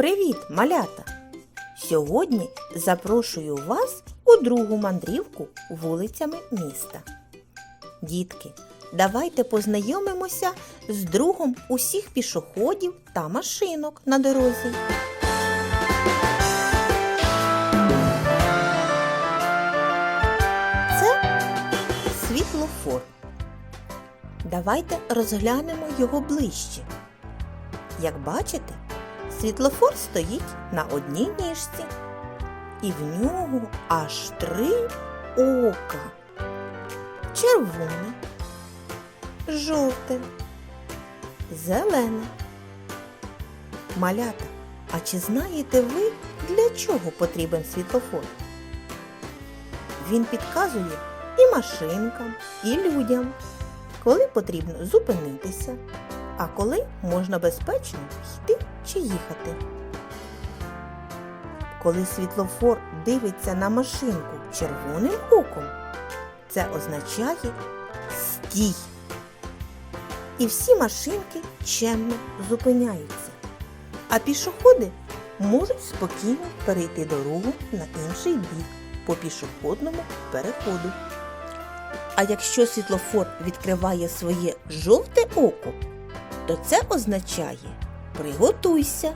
Привіт, малята! Сьогодні запрошую вас у другу мандрівку вулицями міста. Дітки, давайте познайомимося з другом усіх пішоходів та машинок на дорозі. Це світлофор. Давайте розглянемо його ближче. Як бачите, світлофор стоїть на одній ніжці, і в нього аж три ока. Червоне, жовте, зелене. Малята, а чи знаєте ви, для чого потрібен світлофор? Він підказує і машинкам, і людям, коли потрібно зупинитися, а коли можна безпечно йти чи їхати. Коли світлофор дивиться на машинку червоним оком, це означає стій. І всі машинки чемно зупиняються. А пішоходи можуть спокійно перейти дорогу на інший бік по пішохідному переходу. А якщо світлофор відкриває своє жовте око, то це означає приготуйся.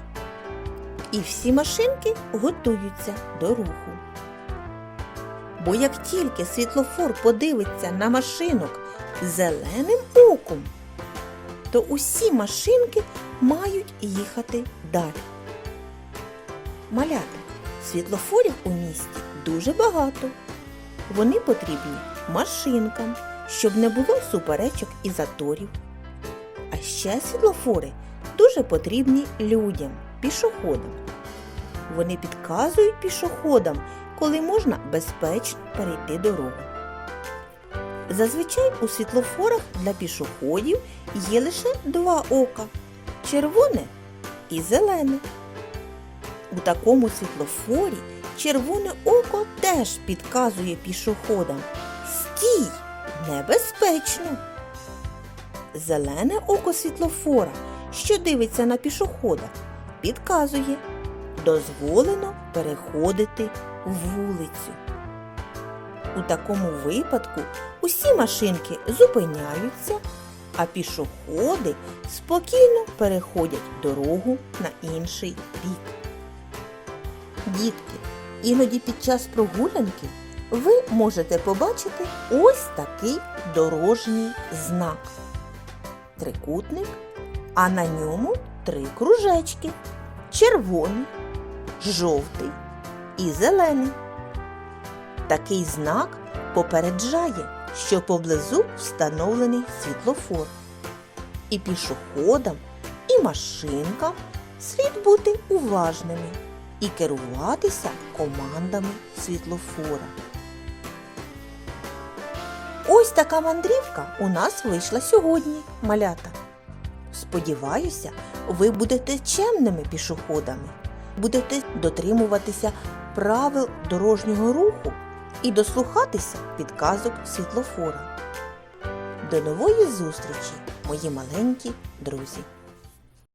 І всі машинки готуються до руху. Бо як тільки світлофор подивиться на машинок зеленим оком, то усі машинки мають їхати далі. Малята, світлофорів у місті дуже багато. Вони потрібні машинкам, щоб не було суперечок і заторів. А ще світлофори дуже потрібні людям, пішоходам. Вони підказують пішоходам, коли можна безпечно перейти дорогу. Зазвичай у світлофорах для пішоходів є лише два ока червоне і зелене. У такому світлофорі червоне око теж підказує пішоходам Стій! Небезпечно! Зелене око світлофора, що дивиться на пішохода, підказує дозволено переходити вулицю. У такому випадку усі машинки зупиняються, а пішоходи спокійно переходять дорогу на інший бік. Дітки, іноді під час прогулянки ви можете побачити ось такий дорожній знак. Трикутник, а на ньому три кружечки червоний, жовтий і зелений. Такий знак попереджає, що поблизу встановлений світлофор. І пішоходам, і машинкам слід бути уважними і керуватися командами світлофора. Ось така мандрівка у нас вийшла сьогодні, малята. Сподіваюся, ви будете чемними пішоходами, будете дотримуватися правил дорожнього руху і дослухатися підказок світлофора. До нової зустрічі, мої маленькі друзі!